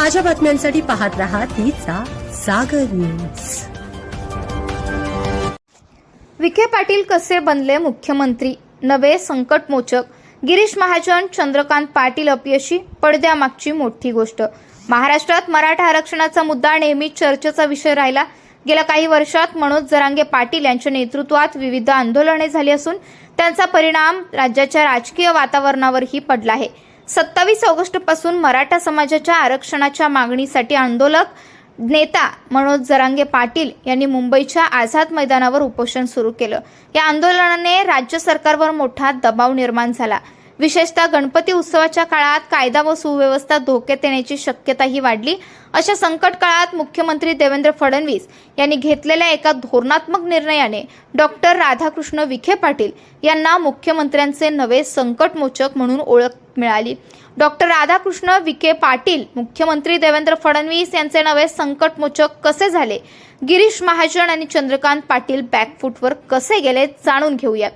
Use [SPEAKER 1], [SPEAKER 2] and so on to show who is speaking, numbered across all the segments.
[SPEAKER 1] ताज्या बातम्यांसाठी पाहत राहा तिचा सागर न्यूज.
[SPEAKER 2] विखे पाटील कसे बनले मुख्यमंत्री? नवे संकटमोचक. गिरीश महाजन चंद्रकांत पाटील अपयशी पडद्यामागची मोठी गोष्ट. महाराष्ट्रात मराठा आरक्षणाचा मुद्दा नेहमी चर्चेचा विषय राहिला. गेल्या काही वर्षात मनोज जरांगे पाटील यांच्या नेतृत्वात विविध आंदोलने झाली असून त्यांचा परिणाम राज्याच्या राजकीय वातावरणावरही पडला आहे. सत्तावीस ऑगस्टपासून मराठा समाजाच्या आरक्षणाच्या मागणीसाठी आंदोलक नेता मनोज जरांगे पाटील यांनी मुंबईच्या आझाद मैदानावर उपोषण सुरू केलं. या आंदोलनाने राज्य सरकारवर मोठा दबाव निर्माण झाला. विशेषतः गणपती उत्सवाच्या काळात कायदा व सुव्यवस्था धोक्यात येण्याची शक्यताही वाढली. अशा संकट काळात मुख्यमंत्री देवेंद्र फडणवीस यांनी घेतलेल्या एका धोरणात्मक निर्णयाने डॉक्टर राधाकृष्ण विखे पाटील यांना मुख्यमंत्र्यांचे नवे संकटमोचक म्हणून ओळख मिळाली. डॉक्टर राधाकृष्ण विखे पाटील मुख्यमंत्री देवेंद्र फडणवीस यांचे नवे संकटमोचक कसे झाले? गिरीश महाजन आणि चंद्रकांत पाटील बॅकफूटवर कसे गेले जाणून घेऊयात.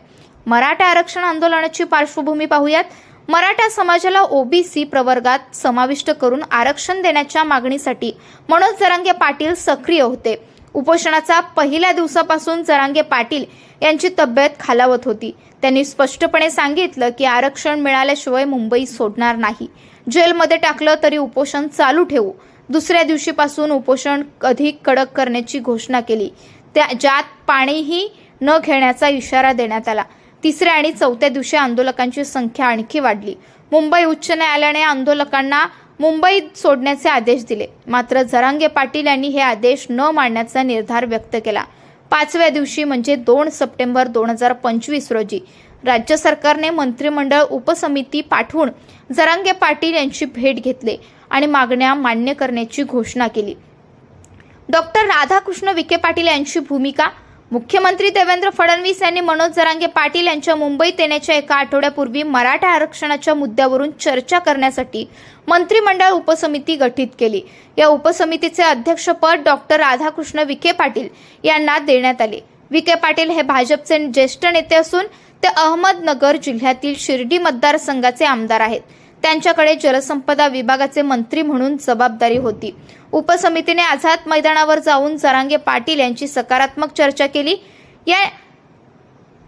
[SPEAKER 2] मराठा आरक्षण आंदोलनाची पार्श्वभूमी पाहूयात. मराठा समाजाला ओबीसी प्रवर्गात समाविष्ट करून आरक्षण देण्याच्या मागणीसाठी मनोज जरांगे पाटील सक्रिय होते. उपोषणाचा पहिल्या दिवसापासून जरांगे पाटील यांची तब्येत खालावत होती. त्यांनी स्पष्टपणे सांगितलं की आरक्षण मिळाल्याशिवाय मुंबई सोडणार नाही. जेलमध्ये टाकलं तरी उपोषण चालू ठेवू. दुसऱ्या दिवशीपासून उपोषण अधिक कडक करण्याची घोषणा केली. त्या ज्यात पाणीही न घेण्याचा इशारा देण्यात आला. तिसऱ्या आणि चौथ्या दिवशी आंदोलकांची संख्या आणखी वाढली. मुंबई उच्च न्यायालयाने आंदोलकांना मुंबईत सोडण्याचे आदेश दिले. मात्र जरांगे पाटील यांनी हे आदेश न मांडण्याचा निर्धार व्यक्त केला. पाचव्या दिवशी म्हणजे दोन सप्टेंबर दोन हजार पंचवीस रोजी राज्य सरकारने मंत्रिमंडळ उपसमिती पाठवून जरांगे पाटील यांची भेट घेतली आणि मागण्या मान्य करण्याची घोषणा केली. डॉक्टर राधाकृष्ण विखे पाटील यांची भूमिका मुख्यमंत्री देवेंद्र फडणवीस यांनी मनोज जरांगे पाटील यांच्या मुंबईत येण्याच्या एका आठवड्यापूर्वी मराठा आरक्षणाच्या मुद्द्यावरून चर्चा करण्यासाठी मंत्रिमंडळ उपसमिती गठीत केली. या उपसमितीचे अध्यक्षपद डॉक्टर राधाकृष्ण विखे पाटील यांना देण्यात आले. विखे पाटील हे भाजपचे ज्येष्ठ नेते असून ते अहमदनगर जिल्ह्यातील शिर्डी मतदारसंघाचे आमदार आहेत. त्यांच्याकडे जलसंपदा विभागाचे मंत्री म्हणून जबाबदारी होती. उपसमितीने आझाद मैदानावर जाऊन जरांगे पाटील यांची सकारात्मक चर्चा केली. या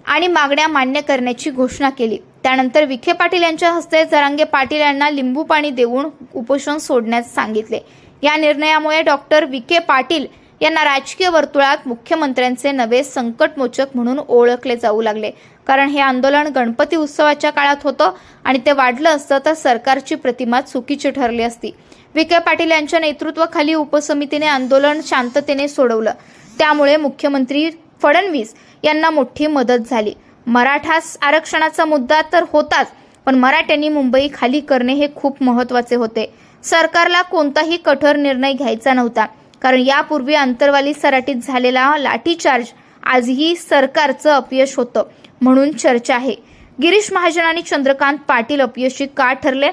[SPEAKER 2] आणि मागण्या मान्य करण्याची घोषणा केली. त्यानंतर विखे पाटील यांच्या हस्ते जरांगे पाटील यांना लिंबू पाणी देऊन उपोषण सोडण्यास सांगितले. या निर्णयामुळे डॉक्टर विखे पाटील यांना राजकीय वर्तुळात मुख्यमंत्र्यांचे नवे संकटमोचक म्हणून ओळखले जाऊ लागले. कारण हे आंदोलन गणपती उत्सवाच्या काळात होतं आणि ते वाढलं असतं तर सरकारची प्रतिमा चुकीची ठरली असती. विखे पाटील यांच्या नेतृत्वाखाली उपसमितीने आंदोलन शांततेने सोडवलं. त्यामुळे मुख्यमंत्री फडणवीस यांना मोठी मदत झाली. मराठा आरक्षणाचा मुद्दा तर होताच पण मराठ्यांनी मुंबई खाली करणे हे खूप महत्त्वाचे होते. सरकारला कोणताही कठोर निर्णय घ्यायचा नव्हता कारण यापूर्वी अंतरवाली सराटीत झालेला लाठीचार्ज आजही सरकारचं अपयश होतं. म्हणून चर्चा आहे. गिरीश महाजन आणि चंद्रकांत पाटील अपयशी का ठरले?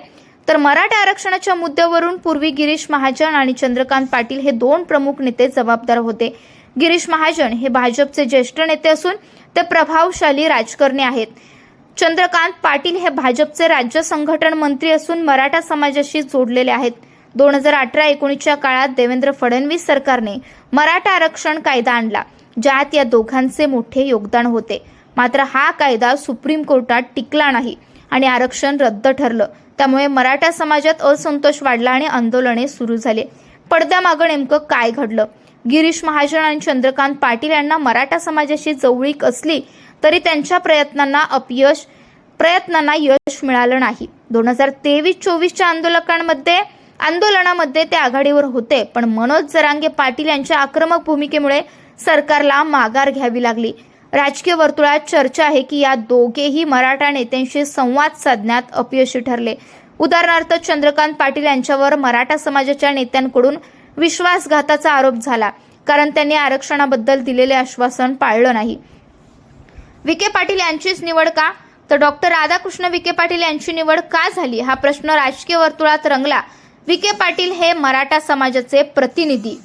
[SPEAKER 2] तर मराठा आरक्षणाच्या मुद्द्यावरून पूर्वी गिरीश महाजन आणि चंद्रकांत पाटील हे दोन प्रमुख नेते जबाबदार होते. गिरीश महाजन हे भाजपचे ज्येष्ठ नेते असून ते प्रभावशाली राजकारणी आहेत. चंद्रकांत पाटील हे भाजपचे राज्य संघटन मंत्री असून मराठा समाजाशी जोडलेले आहेत. दोन हजार अठरा एकोणीसच्या काळात देवेंद्र फडणवीस सरकारने मराठा आरक्षण कायदा आणला ज्यात या दोघांचे मोठे योगदान होते. मात्र हा कायदा सुप्रीम कोर्टात टिकला नाही आणि आरक्षण रद्द ठरलं. त्यामुळे मराठा समाजात असंतोष वाढला आणि आंदोलने सुरू झाले. पडद्यामागं नेमकं काय घडलं? गिरीश महाजन आणि चंद्रकांत पाटील यांना मराठा समाजाशी जवळीक असली तरी त्यांच्या प्रयत्नांना अपयश प्रयत्नांना यश मिळालं नाही. दोन हजार तेवीस चोवीसच्या आंदोलकांमध्ये आंदोलनामध्ये ते आघाडीवर होते पण मनोज जरांगे पाटील यांच्या आक्रमक भूमिकेमुळे सरकारला माघार घ्यावी लागली. राजकीय वर्तुळात चर्चा आहे की या दोघेही मराठा नेत्यांशी संवाद साधण्यात अपयशी ठरले. उदाहरणार्थ चंद्रकांत पाटील यांच्यावर मराठा समाजाच्या नेत्यांकडून विश्वासघाताचा आरोप झाला कारण त्यांनी आरक्षणाबद्दल दिलेले आश्वासन पाळलं नाही. विखे पाटील यांचीच निवड का? तर डॉक्टर राधाकृष्ण विखे पाटील यांची निवड का झाली? हा प्रश्न राजकीय वर्तुळात रंगला. विखे पाटील हे मराठा समाजाचे प्रतिनिधी.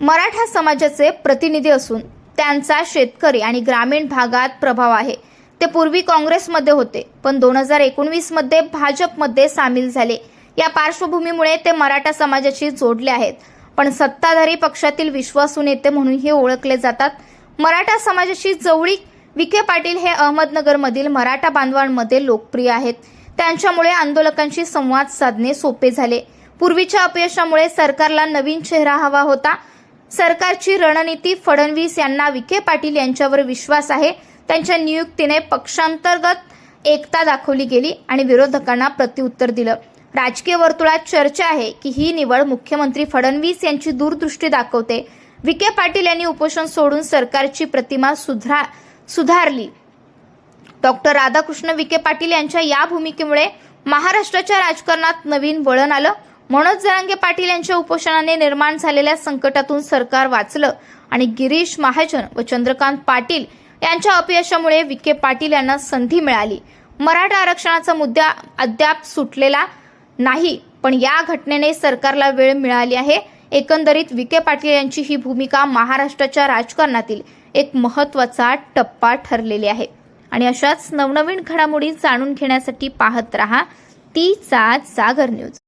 [SPEAKER 2] मराठा समाजाचे प्रतिनिधी असून त्यांचा शेतकरी आणि ग्रामीण भागात प्रभाव आहे. ते पूर्वी काँग्रेसमध्ये होते पण दोन हजार एकोणवीसमध्ये भाजपमध्ये सामील झाले. या पार्श्वभूमीमुळे ते मराठा समाजाशी जोडले आहेत. पण सत्ताधारी पक्षातील विश्वासू नेते म्हणूनही ओळखले जातात. मराठा समाजाशी जवळीक विखे पाटील हे अहमदनगरमधील मराठा बांधवांमध्ये लोकप्रिय आहेत. त्यांच्यामुळे आंदोलकांशी संवाद साधणे सोपे झाले. पूर्वीच्या अपयशामुळे सरकारला नवीन चेहरा हवा होता. सरकारची रणनीती फडणवीस यांना विखे पाटील यांच्यावर विश्वास आहे. त्यांच्या नियुक्तीने पक्षांतर्गत एकता दाखवली गेली आणि विरोधकांना प्रत्युत्तर दिलं. राजकीय वर्तुळात चर्चा आहे की ही निवड मुख्यमंत्री फडणवीस यांची दूरदृष्टी दाखवते. विखे पाटील यांनी उपोषण सोडून सरकारची प्रतिमा सुधार सुधारली. डॉक्टर राधाकृष्ण विखे पाटील यांच्या या भूमिकेमुळे महाराष्ट्राच्या राजकारणात नवीन वळण आलं. मनोज जरांगे पाटील यांच्या उपोषणाने निर्माण झालेल्या संकटातून सरकार वाचलं आणि गिरीश महाजन व चंद्रकांत पाटील यांच्या अपयशामुळे विखे पाटील यांना संधी मिळाली. मराठा आरक्षणाचा मुद्दा अद्याप सुटलेला नाही पण या घटनेने सरकारला वेळ मिळाली आहे. एकंदरीत विखे पाटील यांची ही भूमिका महाराष्ट्राच्या राजकारणातील एक महत्त्वाचा टप्पा ठरलेली आहे. आणि अशाच नवनवीन घडामोडी जाणून घेण्यासाठी पाहत रहा तीचा जागर न्यूज.